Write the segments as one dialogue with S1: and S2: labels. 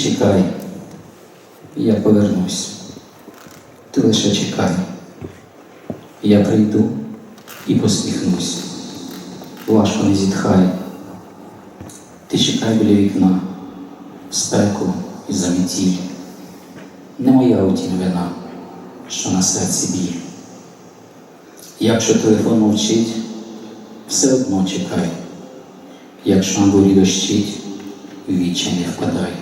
S1: чекай, я повернусь. Ти лише чекай. Я прийду і посміхнусь. Важко не зітхай. Ти чекай біля вікна, в спеку і заметіль. Не моя утім вина, що на серці біль. Якщо телефон мовчить, все одно чекай. Якщо на бурі дощить, вічі не впадай.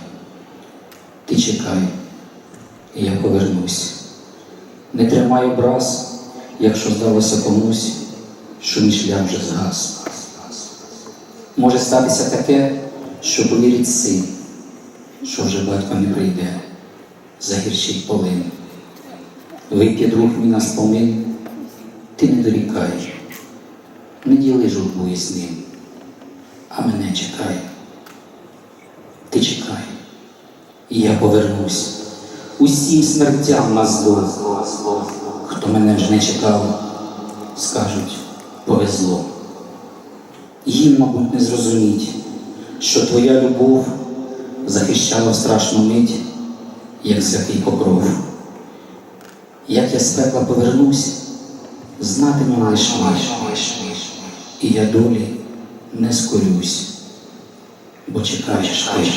S1: Чекай, я повернусь. Не тримай образ, якщо здалося комусь, що мій шлях вже згас. Може статися таке, що повірить син, що вже батько не прийде, загірчить полин. Вип'є друг мій на спомин, ти не дорікай, не діли журбу з ним, а мене чекай. Ти чекай, і я повернусь усім смертям на зло. Хто мене вже не чекав, скажуть, повезло. Їм, мабуть, не зрозуміть, що твоя любов захищала страшну мить, як святий покров. Як я з пекла повернусь, знатиму лиш ми, і я долі не скорюсь, бо чекаєш ти.